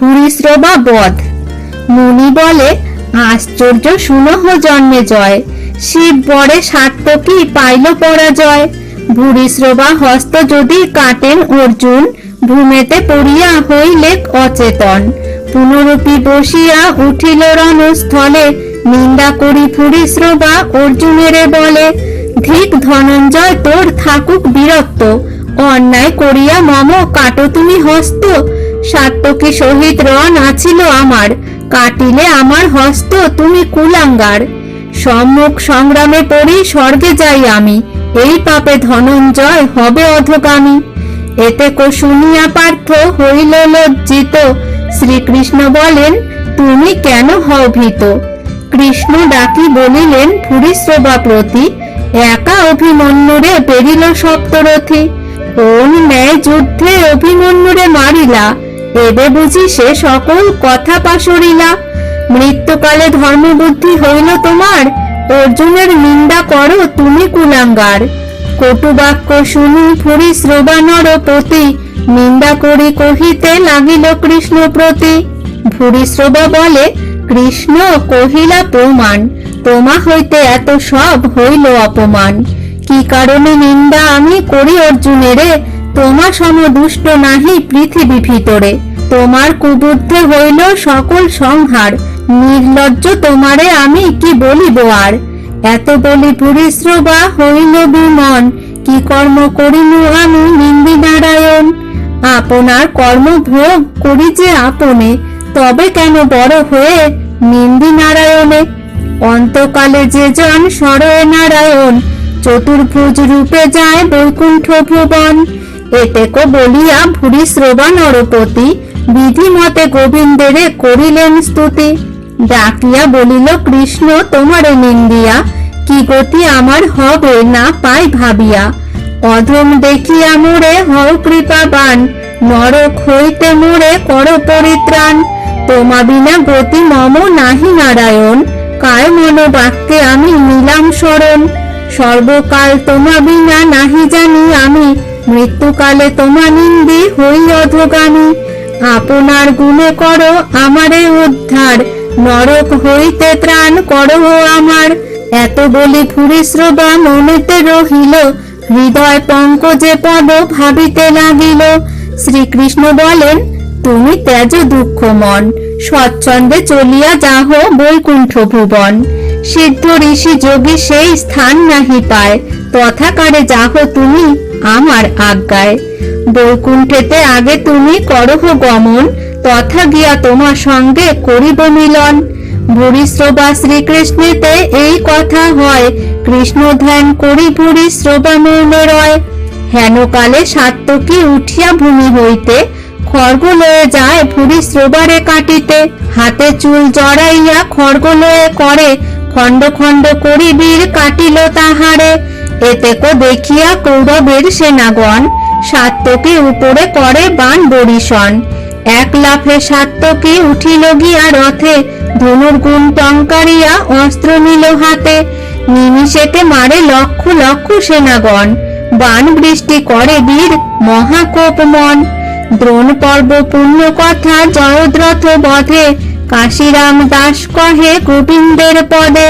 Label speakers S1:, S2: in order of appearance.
S1: ভূরিশ্রবা বধ। মুনি বলে, আশ্চর্য সুনহ জন্মে জয়। শিব বরে সাত্তকী পাইল পরাজয়। ভূরিশ্রবা হস্ত যদি কাটেন অর্জুন, ভূমেতে পড়িয়া হইলে অচেতন। পুনরূপী বসিয়া উঠিল রণস্থলে, নিন্দা করি ভূরিশ্রবা অর্জুনেরে বলে ধিক ধনঞ্জয় তোর থাকুক বিরক্ত। অন্যায় করিয়া মম, কাটো তুমি হস্ত। সাত্তকী সহিত রণ আছিল আমার। কাটিলে আমার হস্ত, তুমি কুলাঙ্গার। সম্মুখ সংগ্রামে পড়ি, স্বর্গে যাই আমি। এই পাপে ধনঞ্জয় হবে অধগামী। এতে কো শুনিয়া পার্থ হইল লজ্জিত। শ্রীকৃষ্ণ বলেন, তুমি কেন হও ভীত? কৃষ্ণ ডাকি বলিলেন ভূরিশ্রবা প্রতি, একা অভিমন্যুরে পেরিল সপ্তরথী। কোন ন্যায় যুদ্ধে অভিমন্যুরে মারিলা এবে বুঝি সে সকল কথা পাশরিলা। মৃত্যুকালে ধর্মবুদ্ধি হইল তোমার, অর্জুনের নিন্দা করো তুমি কুলাঙ্গার। কটুবাক্য শুনি ফুরি শ্রবানর প্রতি, নিন্দা করি কহিতে লাগিল কৃষ্ণ প্রতি ভূরিশ্রবা বলে, কৃষ্ণ, কহিলা প্রমাণ, তোমা হইতে এত সব হইল অপমান। কি কারণে নিন্দা আমি করি অর্জুনেরে? তোমা সম দুষ্ট নাহি পৃথিবী ভিতরে। তোমার কুবুদ্ধে হইল সকল সংহার। নির্লজ্জ তোমারে আমি কি বলিব আর? এত বলি পুরিশ্রবা হইল বিমন, কি কর্ম করিনু আমি নিন্দি নারায়ণ আপনার কর্ম ভোগ করি যে আপনে, তবে কেন বড় হয়ে নিন্দি নারায়ণে অন্তকালে যে জন সরয়ে নারায়ণ চতুর্ভুজ রূপে যায় বৈকুণ্ঠ ভুবন। এতেকো বলিয়া ভুরি শ্রবা নরপতি বিধি মতে গোবিন্দেরে করিলেন স্তুতি। ডাকিয়া বলিল, কৃষ্ণ, তোমারে নিন্দিয়া, কি গতি আমার হবে না পাই ভাবিয়া। অধম দেখিয়া মোরে হও কৃপাবান, নরক হইতে মোরে কর পরিত্রাণ। তোমা বিনা গতি মম নাহি নারায়ণ, কায় মন বাক্যে আমি নিলাম শরণ সর্বকাল তোমা বিনা নাহি জানি আমি মৃত্যুকালে তোমা নিন্দি হই অধগামী। আপনার গুণে করো আমারে উদ্ধার। নরক হইতে ত্রাণ করো আমার। এত বলি ফুরিশ্রবা মনেতে রহিল। হৃদয় পঙ্কজে পদ ভাবিতে লাগিল। শ্রীকৃষ্ণ বলেন, তুমি ত্যাজ দুঃখ মন। স্বচ্ছন্দে চলিয়া যাহ বৈকুণ্ঠ ভুবন। সিদ্ধ ঋষি যোগী সেই স্থান নাহি পায়। তথাকারে যাহ তুমি আমার আজ্ঞায়। বৈকুণ্ঠেতে আগে তুমি করহ গমন, তথা গিয়া তোমার সঙ্গে করিব মিলন। ভূরিশ্রবা শ্রীকৃষ্ণেতে এই কথা হয়, কৃষ্ণ ধ্যান করি ভূরিশ্রবা মৌনে রয় হেনকালে সাত্তকী উঠিয়া ভূমি হইতে, খড়গ লয়ে যায় ভুরি শ্রবারে কাটিতে। হাতে চুল জড়াইয়া খড়গ লয়ে করে খণ্ড খণ্ড করি কাটিল তাহারে। এতেকো দেখিয়া কৌরবের সেনাগণ সাত্তকী উপরে করে বান বরিশন। এক লাফে সাত্তকী উঠিল গিয়া রথে, ধনুর গুণ টঙ্কারিয়া অস্ত্র নিল হাতে। নিমিষেতে মারে লক্ষ লক্ষ সেনাগণ। বান বৃষ্টি করে বীর মহাকোপ মন দ্রোণ পর্ব পূর্ণ কথা জয়দ্রথ বধে। কাশিরাম দাস কহে গোবিন্দের পদে।